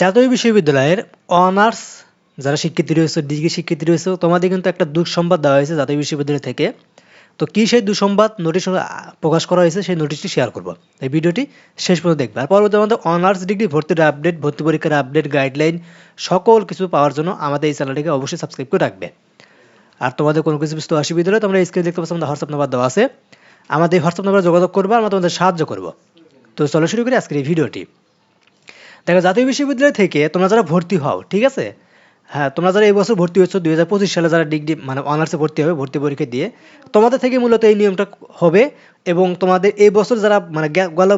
জাতীয় বিশ্ববিদ্যালয়ের অনার্স যারা শিক্ষার্থী রয়েছে, ডিগ্রি শিক্ষার্থী রয়েছে, তোমাদের কিন্তু একটা দুঃসংবাদ দেওয়া হয়েছে জাতীয় বিশ্ববিদ্যালয় থেকে। তো কি সেই দুঃসংবাদ নোটিশ প্রকাশ করা হয়েছে সেই নোটিশটি শেয়ার করব। এই ভিডিওটি শেষ পর্যন্ত দেখবে। আর পরবর্তী আমাদের অনার্স ডিগ্রি, ভর্তির আপডেট ভর্তি পরীক্ষার আপডেট গাইডলাইন সকল কিছু পাওয়ার জন্য আমাদের এই চ্যানেলটিকে অবশ্যই সাবস্ক্রাইব করে রাখবে। আর তোমাদের কোনো কিছু বুঝতে অসুবিধা হলে তোমরা স্ক্রিনে দেখতে পাচ্ছ, আমাদের হোয়াটসঅ্যাপ নাম্বার দেওয়া আছে। আমাদের হোয়াটসঅ্যাপ নাম্বারে যোগাযোগ করব, আমরা তোমাদের সাহায্য করব। তো চলো শুরু করি আজকের এই ভিডিওটি। দেখো, জাতীয় বিশ্ববিদ্যালয় থেকে তোমরা যারা ভর্তি হও, ঠিক আছে? হ্যাঁ তোমরা যারা এই বছর ভর্তি হয়েছো, দুই হাজার পঁচিশ সালে যারা ডিগ্রি মানে অনার্সে ভর্তি হবে, ভর্তি পরীক্ষা দিয়ে, তোমাদের থেকে মূলত এই নিয়মটা হবে এবং তোমাদের এই বছর যারা মানে গেল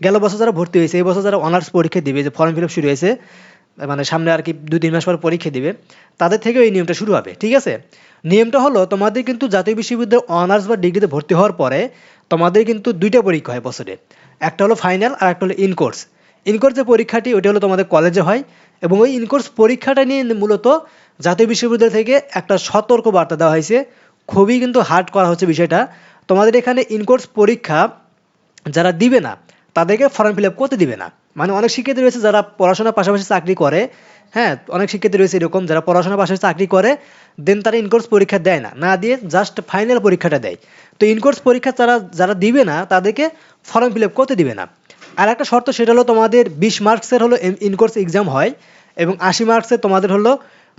গেল বছর যারা ভর্তি হয়েছে, এই বছর যারা অনার্স পরীক্ষা দিবে, যে ফর্ম ফিল শুরু হয়েছে মানে সামনে আর কি দুই, তিন মাস পর পরীক্ষা দিবে, তাদের থেকেও এই নিয়মটা শুরু হবে, ঠিক আছে? নিয়মটা হলো, তোমাদের কিন্তু জাতীয় বিশ্ববিদ্যালয় অনার্স বা ডিগ্রিতে ভর্তি হওয়ার পরে, তোমাদের কিন্তু দুইটা পরীক্ষা হয় বছরে, একটা হলো ফাইনাল আর একটা হলো ইনকোর্স ইনকোর্স যে পরীক্ষাটি, ওইটা হলো তোমাদের কলেজে হয়। এবং ওই ইনকোর্স পরীক্ষাটা নিয়ে মূলত জাতীয় বিশ্ববিদ্যালয় থেকে একটা সতর্ক বার্তা দেওয়া হয়েছে। খুবই কিন্তু হার্ড করা হচ্ছে বিষয়টা। তোমাদের এখানে ইনকোর্স পরীক্ষা যারা দিবে না, তাদেরকে ফর্ম ফিল আপ করতে দিবে না। মানে অনেক শিক্ষার্থী রয়েছে যারা পড়াশোনার পাশাপাশি চাকরি করে। হ্যাঁ অনেক শিক্ষার্থী রয়েছে এরকম যারা পড়াশোনার পাশাপাশি চাকরি করে দেন তারা ইনকোর্স পরীক্ষা দেয় না। না দিয়ে জাস্ট ফাইনাল পরীক্ষাটা দেয়। তো ইনকোর্স পরীক্ষা তারা যারা দিবে না, তাদেরকে ফর্ম ফিল আপ করতে দিবে না। আর একটা শর্ত, সেটা হলো তোমাদের বিশ মার্কসের হলো ইনকোর্স এক্সাম হয় এবং আশি মার্কসের তোমাদের হলো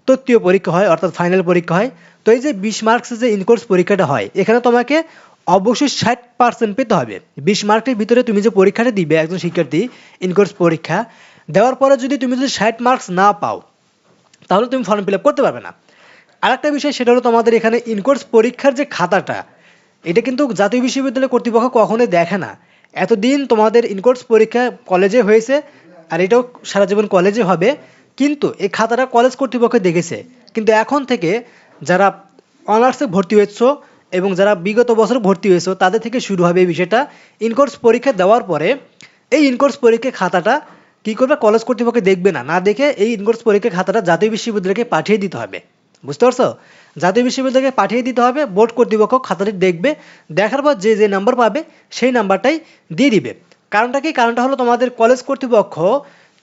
তত্ত্বীয় পরীক্ষা হয়, অর্থাৎ ফাইনাল পরীক্ষা হয়। তো এই যে বিশ মার্কসের যে ইনকোর্স পরীক্ষাটা হয়, এখানে তোমাকে অবশ্যই ষাট পার্সেন্ট পেতে হবে। বিশ মার্কের ভিতরে তুমি যে পরীক্ষাটা দিবে একজন শিক্ষার্থী ইনকোর্স পরীক্ষা, দেওয়ার পরে যদি তুমি যদি ষাট মার্কস না পাও, তাহলে তুমি ফর্ম ফিল করতে পারবে না। আরেকটা বিষয়, সেটা হলো তোমাদের এখানে ইনকোর্স পরীক্ষার যে খাতাটা, এটা কিন্তু জাতীয় বিশ্ববিদ্যালয় কর্তৃপক্ষ কখনোই দেখে না। এতদিন তোমাদের ইনকোর্স পরীক্ষা কলেজে হয়েছে, আর এটাও সারা জীবন কলেজে হবে, কিন্তু এই খাতাটা কলেজ কর্তৃপক্ষ দেখেছে। কিন্তু এখন থেকে যারা অনার্সে ভর্তি হয়েছো এবং যারা বিগত বছর ভর্তি হয়েছো, তাদের থেকে শুরু হবে এই বিষয়টা। ইনকোর্স পরীক্ষা দেওয়ার পরে এই ইনকোর্স পরীক্ষা খাতাটা কি করবে? কলেজ কর্তৃপক্ষ দেখবে না। না দেখে এই ইনকোর্স পরীক্ষা খাতাটা জাতীয় বিশ্ববিদ্যালয়কে পাঠিয়ে দিতে হবে। বুঝতে পারছ? জাতীয় বিশ্ববিদ্যালয়কে পাঠিয়ে দিতে হবে, বোর্ড কর্তৃপক্ষ খাতাটি দেখবে, দেখার পর যে যে নাম্বার পাবে, সেই নাম্বারটাই দিয়ে দিবে। কারণটা কি? কারণটা হলো তোমাদের কলেজ কর্তৃপক্ষ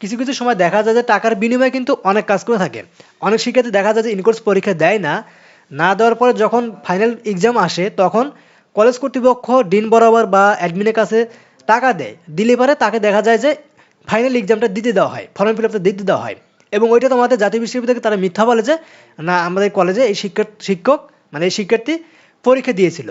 কিছু কিছু সময় দেখা যায় যে টাকার বিনিময়ে কিন্তু অনেক কাজ করে থাকে। অনেক শিক্ষার্থী দেখা যায় যে ইনকোর্স পরীক্ষা দেয় না। না দেওয়ার পরে যখন ফাইনাল এক্সাম আসে, তখন কলেজ কর্তৃপক্ষ দিন বরাবর বা অ্যাডমিনের কাছে টাকা দেয়। দিলে পরে তাকে দেখা যায় যে ফাইনাল এক্সামটা দিতে দেওয়া হয় ফর্ম ফিল আপটা দিতে দেওয়া হয়। এবং ওইটা তোমাদের জাতীয় বিশ্ববিদ্যালয়কে তারা মিথ্যা বলে যে, না, আমাদের কলেজে এই শিক্ষক শিক্ষক মানে এই শিক্ষার্থী পরীক্ষা দিয়েছিল।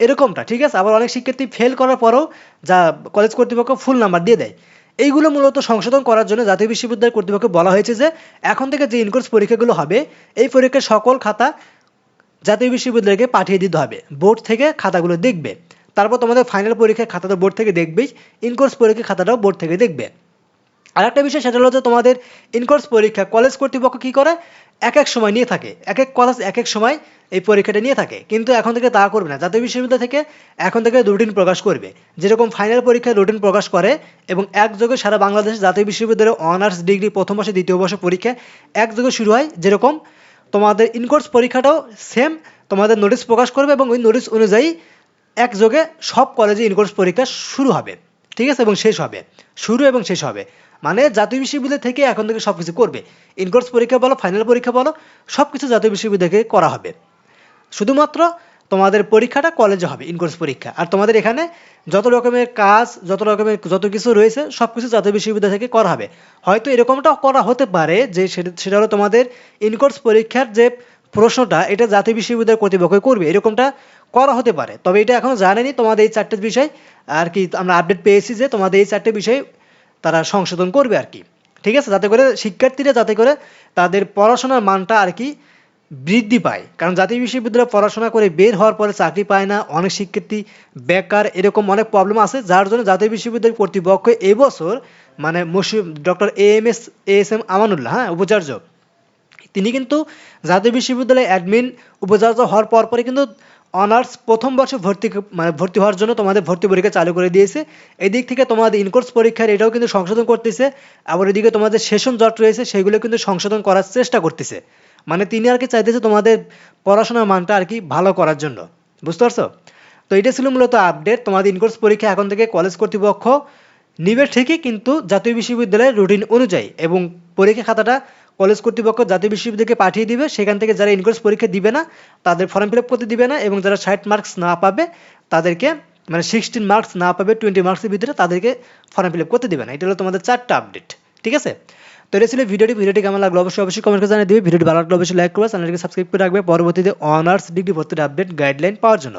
এরকমটা, ঠিক আছে? আবার অনেক শিক্ষার্থী ফেল করার পরেও যা কলেজ কর্তৃপক্ষ ফুল নাম্বার দিয়ে দেয়। এইগুলো মূলত সংশোধন করার জন্য জাতীয় বিশ্ববিদ্যালয় কর্তৃপক্ষ বলা হয়েছে যে, এখন থেকে যে ইনকোর্স পরীক্ষাগুলো হবে, এই পরীক্ষার সকল খাতা জাতীয় বিশ্ববিদ্যালয়কে পাঠিয়ে দিতে হবে। বোর্ড থেকে খাতাগুলো দেখবে। তারপর তোমাদের ফাইনাল পরীক্ষার খাতা তো বোর্ড থেকে দেখবেই ইনকোর্স পরীক্ষার খাতাটাও বোর্ড থেকে দেখবে। আর একটা বিষয়, সেটা হলো যে তোমাদের ইনকোর্স পরীক্ষা কলেজ কর্তৃপক্ষ কি করে? এক এক সময় নিয়ে থাকে। এক এক কলেজ এক এক সময় এই পরীক্ষাটা নিয়ে থাকে। কিন্তু এখন থেকে তা করবে না। জাতীয় বিশ্ববিদ্যালয় থেকে এখন থেকে রুটিন প্রকাশ করবে। যেরকম ফাইনাল পরীক্ষায় রুটিন প্রকাশ করে এবং একযোগে সারা বাংলাদেশ জাতীয় বিশ্ববিদ্যালয়ে অনার্স ডিগ্রি প্রথম বর্ষে, দ্বিতীয় বর্ষ পরীক্ষা একযোগে শুরু হয়। যেরকম তোমাদের ইনকোর্স পরীক্ষাটাও সেম তোমাদের নোটিশ প্রকাশ করবে এবং ওই নোটিশ অনুযায়ী একযোগে সব কলেজে ইনকোর্স পরীক্ষা শুরু হবে। ঠিক আছে? এবং শেষ হবে। শুরু এবং শেষ হবে। মানে জাতীয় বিশ্ববিদ্যালয় থেকে এখন থেকে সব কিছু করবে ইনকোর্স পরীক্ষা বলো ফাইনাল পরীক্ষা বলো সব কিছু জাতীয় বিশ্ববিদ্যালয় থেকে করা হবে। শুধুমাত্র তোমাদের পরীক্ষাটা কলেজে হবে ইনকোর্স পরীক্ষা। আর তোমাদের এখানে যত রকমের কাজ, যত রকমের যত কিছু রয়েছে সব কিছু জাতীয় বিশ্ববিদ্যালয় থেকে করা হবে। হয়তো এরকমটাও করা হতে পারে যে সেটা সেটা হলো তোমাদের ইনকোর্স পরীক্ষার যে প্রশ্নটা এটা জাতীয় বিশ্ববিদ্যালয় কর্তৃপক্ষ করবে, এরকমটা করা হতে পারে। তবে এটা এখনও জানেনি তোমাদের এই চারটে বিষয়, আর কি আমরা আপডেট পেয়েছি যে তোমাদের এই চারটে বিষয় তারা সংশোধন করবে আর কি। ঠিক আছে? যাতে করে শিক্ষার্থীরা যাতে করে তাদের পড়াশোনার মানটা আর কি বৃদ্ধি পায়। কারণ জাতীয় বিশ্ববিদ্যালয়ে পড়াশোনা করে বের হওয়ার পরে চাকরি পায় না, অনেক শিক্ষার্থী বেকার, এরকম অনেক প্রবলেম আছে, যার জন্য জাতীয় বিশ্ববিদ্যালয় কর্তৃপক্ষ এবছর মানে মুশি doctor A M S A S M Amanullah হ্যাঁ উপাচার্য তিনি কিন্তু জাতীয় বিশ্ববিদ্যালয়ে অ্যাডমিন উপাচার্য হওয়ার পর পরে কিন্তু অনার্স প্রথম বর্ষে ভর্তি মানে ভর্তি হওয়ার জন্য তোমাদের ভর্তি পরীক্ষা চালু করে দিয়েছে। এদিক থেকে তোমাদের ইনকোর্স পরীক্ষার এটাও কিন্তু সংশোধন করতেছে। আবার এদিকে তোমাদের সেশন জট রয়েছে, সেগুলো কিন্তু সংশোধন করার চেষ্টা করতেছে। মানে তিনি আর কি চাইতেছে তোমাদের পড়াশোনার মানটা আর কি ভালো করার জন্য। বুঝতে পারছ? তো এটা ছিল মূলত আপডেট তোমাদের ইনকোর্স পরীক্ষা এখন থেকে কলেজ কর্তৃপক্ষ নিবে ঠিকই, কিন্তু জাতীয় বিশ্ববিদ্যালয়ের রুটিন অনুযায়ী এবং পরীক্ষা খাতাটা কলেজ কর্তৃপক্ষ জাতীয় বিশ্ববিদ্যালয়কে পাঠিয়ে দিবে। সেখান থেকে যারা ইনকোর্স পরীক্ষা দিবে না, তাদের ফর্ম ফিল আপ করতে দিবে না এবং যারা ষাট মার্কস না পাবে, তাদেরকে মানে সিক্সটিন মার্কস না পাবে টোয়েন্টি মার্কসের ভিতরে তাদেরকে ফর্ম ফিল আপ করতে দিবে না। এটা হলো তোমাদের চারটা আপডেট ঠিক আছে? তো এটা ছিল ভিডিওটি। ভিডিওটি কেমন লাগল অবশ্যই অবশ্যই কমেন্ট করে জানিয়ে দিবে। ভিডিওটি ভালো লাগলে অবশ্যই লাইক করবে, চ্যানেলটিকে সাবস্ক্রাইব করে রাখবে। পরবর্তীতে অনার্স ডিগ্রি ভর্তির আপডেট গাইডলাইন পাওয়ার জন্য।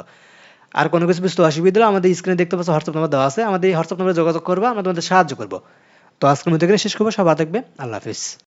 আর কোনো কিছু বুঝতে অসুবিধা হলে আমাদের স্ক্রিনে দেখতে পাচ্ছ হোয়াটসঅ্যাপ নাম্বার দেওয়া আছে। আমাদের এই হোয়াটসঅ্যাপ নাম্বারে যোগাযোগ করব, আমরা তোমাদের সাহায্য করব। তো আজকের মধ্যে শেষ করব। সবাই থাকবে। আল্লাহ হাফিজ।